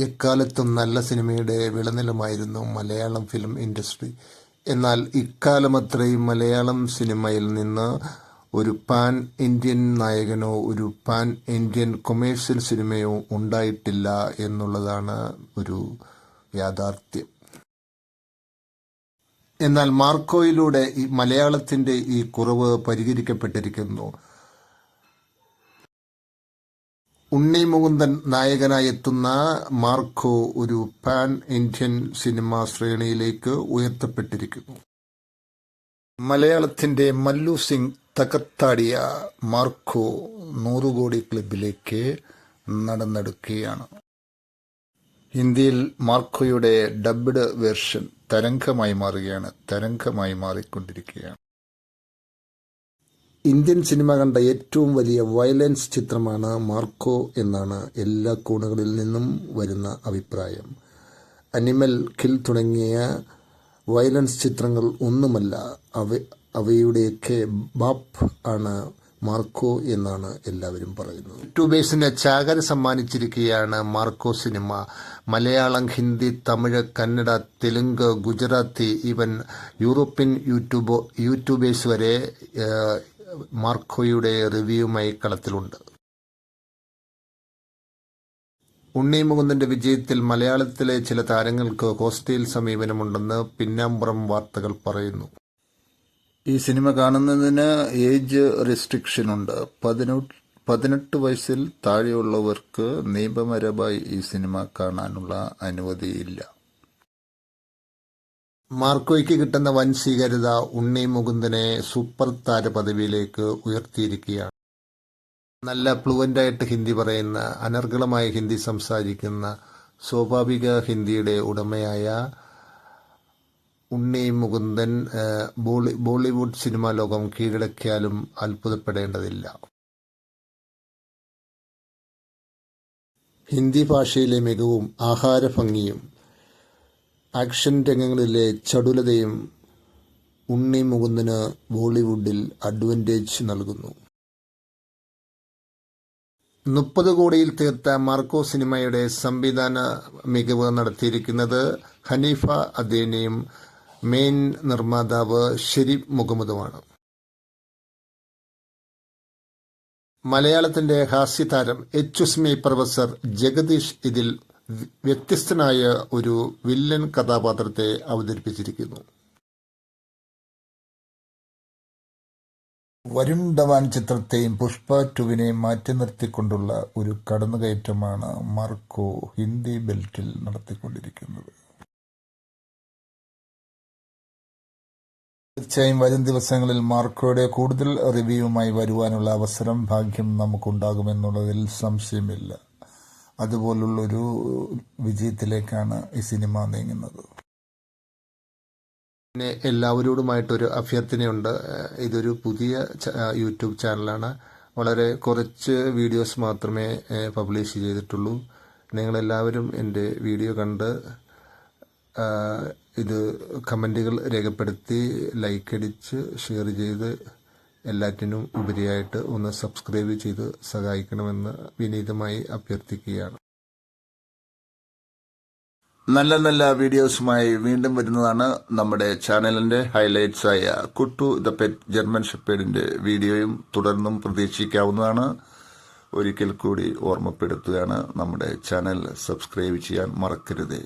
എക്കാലത്തും നല്ല സിനിമയുടെ വിളനിലമായിരുന്നു മലയാളം ഫിലിം ഇൻഡസ്ട്രി. എന്നാൽ ഇക്കാലമത്രയും മലയാളം സിനിമയിൽ നിന്ന് ഒരു പാൻ ഇന്ത്യൻ നായകനോ ഒരു പാൻ ഇന്ത്യൻ കൊമേഴ്സ്യൽ സിനിമയോ ഉണ്ടായിട്ടില്ല എന്നുള്ളതാണ് ഒരു യാഥാർത്ഥ്യം. എന്നാൽ മാർക്കോയിലൂടെ ഈ മലയാളത്തിന്റെ ഈ കുറവ് പരിഹരിക്കപ്പെട്ടിരിക്കുന്നു. ഉണ്ണി മുകുന്ദൻ നായകനായി എത്തുന്ന മാർക്കോ ഒരു പാൻ ഇന്ത്യൻ സിനിമാ ശ്രേണിയിലേക്ക് ഉയർത്തപ്പെട്ടിരിക്കുന്നു. മലയാളത്തിന്റെ മല്ലു സിംഗ് തകർത്താടിയ മാർക്കോ നൂറുകോടി ക്ലബിലേക്ക് നടന്നെടുക്കുകയാണ്. ഹിന്ദിയിൽ മാർക്കോയുടെ ഡബ്ഡ് വേർഷൻ തരംഗമായി മാറുകയാണ് തരംഗമായി മാറിക്കൊണ്ടിരിക്കുകയാണ്. ഇന്ത്യൻ സിനിമ കണ്ട ഏറ്റവും വലിയ വയലൻസ് ചിത്രമാണ് മാർക്കോ എന്നാണ് എല്ലാ കോണുകളിൽ നിന്നും വരുന്ന അഭിപ്രായം. അനിമൽ കിൽ തുടങ്ങിയ വയലൻസ് ചിത്രങ്ങൾ ഒന്നുമല്ല അവ അവയുടെയൊക്കെ ബാപ്പ് ആണ് മാർക്കോ എന്നാണ് എല്ലാവരും പറയുന്നത്. യൂട്യൂബേഴ്സിന് ചാകര സമ്മാനിച്ചിരിക്കുകയാണ് Marco cinema. Malayalam Hindi Tamil Kannada Telugu Gujarati even European YouTube YouTubers വരെ മാർക്കോയുടെ റിവ്യൂമായി കളത്തിലുണ്ട്. ഉണ്ണി മുകുന്ദന്റെ വിജയത്തിൽ മലയാളത്തിലെ ചില താരങ്ങൾക്ക് ഹോസ്റ്റൽ സമീപനമുണ്ടെന്ന് പിന്നാമ്പുറം വാർത്തകൾ പറയുന്നു. ഈ സിനിമ കാണുന്നതിന് ഏജ് റെസ്ട്രിക്ഷൻ ഉണ്ട് പതിനെട്ട് പതിനെട്ട് വയസ്സിൽ താഴെയുള്ളവർക്ക് നിയമപരമായി ഈ സിനിമ കാണാനുള്ള അനുമതിയില്ല. മാർക്കോയ്ക്ക് കിട്ടുന്ന വൻ സ്വീകാര്യത ഉണ്ണി മുകുന്ദനെ സൂപ്പർ താര പദവിയിലേക്ക് ഉയർത്തിയിരിക്കുകയാണ്. നല്ല ഫ്ലുവന്റായിട്ട് ഹിന്ദി പറയുന്ന അനർഗളമായ ഹിന്ദി സംസാരിക്കുന്ന സ്വാഭാവിക ഹിന്ദിയുടെ ഉടമയായ ഉണ്ണി മുകുന്ദൻ ബോളി ബോളിവുഡ് സിനിമാ ലോകം കീഴടക്കിയാലും അത്ഭുതപ്പെടേണ്ടതില്ല. ഹിന്ദി ഭാഷയിലെ മികവും ആഹാരഭംഗിയും ആക്ഷൻ രംഗങ്ങളിലെ ചടുലതയും ഉണ്ണി മുകുന്ദന് ബോളിവുഡിൽ അഡ്വാന്റേജ് നൽകുന്നു. മുപ്പത് കോടിയിൽ തീർത്ത മാർക്കോ സിനിമയുടെ സംവിധാന മികവ് നടത്തിയിരിക്കുന്നത് ഹനീഫ അദേനയും മെയിൻ നിർമ്മാതാവ് ഷെരീഫ് മുഹമ്മദുമാണ്. മലയാളത്തിന്റെ ഹാസ്യതാരം എച്ചുസ്മി പ്രൊഫസർ ജഗദീഷ് ഇതിൽ വ്യത്യസ്തനായ ഒരു വില്ലൻ കഥാപാത്രത്തെ അവതരിപ്പിച്ചിരിക്കുന്നു. വരുൺ ധവാൻ ചിത്രത്തെയും പുഷ്പ ടുവിനെയും മാറ്റി നിർത്തിക്കൊണ്ടുള്ള ഒരു കടന്നുകയറ്റമാണ് മാർക്കോ ഹിന്ദി ബെൽറ്റിൽ നടത്തിക്കൊണ്ടിരിക്കുന്നത്. തീർച്ചയായും വരും ദിവസങ്ങളിൽ മാർക്കോയുടെ കൂടുതൽ റിവ്യൂവുമായി വരുവാനുള്ള അവസരം ഭാഗ്യം നമുക്കുണ്ടാകുമെന്നുള്ളതിൽ സംശയമില്ല. അതുപോലുള്ളൊരു വിജയത്തിലേക്കാണ് ഈ സിനിമ നീങ്ങുന്നത്. പിന്നെ എല്ലാവരോടുമായിട്ടൊരു അഭ്യർത്ഥനയുണ്ട്. ഇതൊരു പുതിയ യൂട്യൂബ് ചാനലാണ്. വളരെ കുറച്ച് വീഡിയോസ് മാത്രമേ പബ്ലിഷ് ചെയ്തിട്ടുള്ളൂ. നിങ്ങളെല്ലാവരും എന്റെ വീഡിയോ കണ്ട് ഇത് കമന്റുകൾ രേഖപ്പെടുത്തി ലൈക്ക് അടിച്ച് ഷെയർ ചെയ്ത് എല്ലാറ്റിനും ഉപരിയായിട്ട് ഒന്ന് സബ്സ്ക്രൈബ് ചെയ്ത് സഹായിക്കണമെന്ന് വിനീതമായി അഭ്യർത്ഥിക്കുകയാണ്. നല്ല നല്ല വീഡിയോസുമായി വീണ്ടും വരുന്നതാണ് നമ്മുടെ ചാനലിന്റെ ഹൈലൈറ്റ്സ് ആയ കുട്ടു ദ പെറ്റ് ജർമ്മൻ ഷെപ്പേഡിന്റെ വീഡിയോയും തുടർന്നും പ്രതീക്ഷിക്കാവുന്നതാണ്. ഒരിക്കൽ കൂടി ഓർമ്മപ്പെടുത്തുകയാണ് നമ്മുടെ ചാനൽ സബ്സ്ക്രൈബ് ചെയ്യാൻ മറക്കരുത്.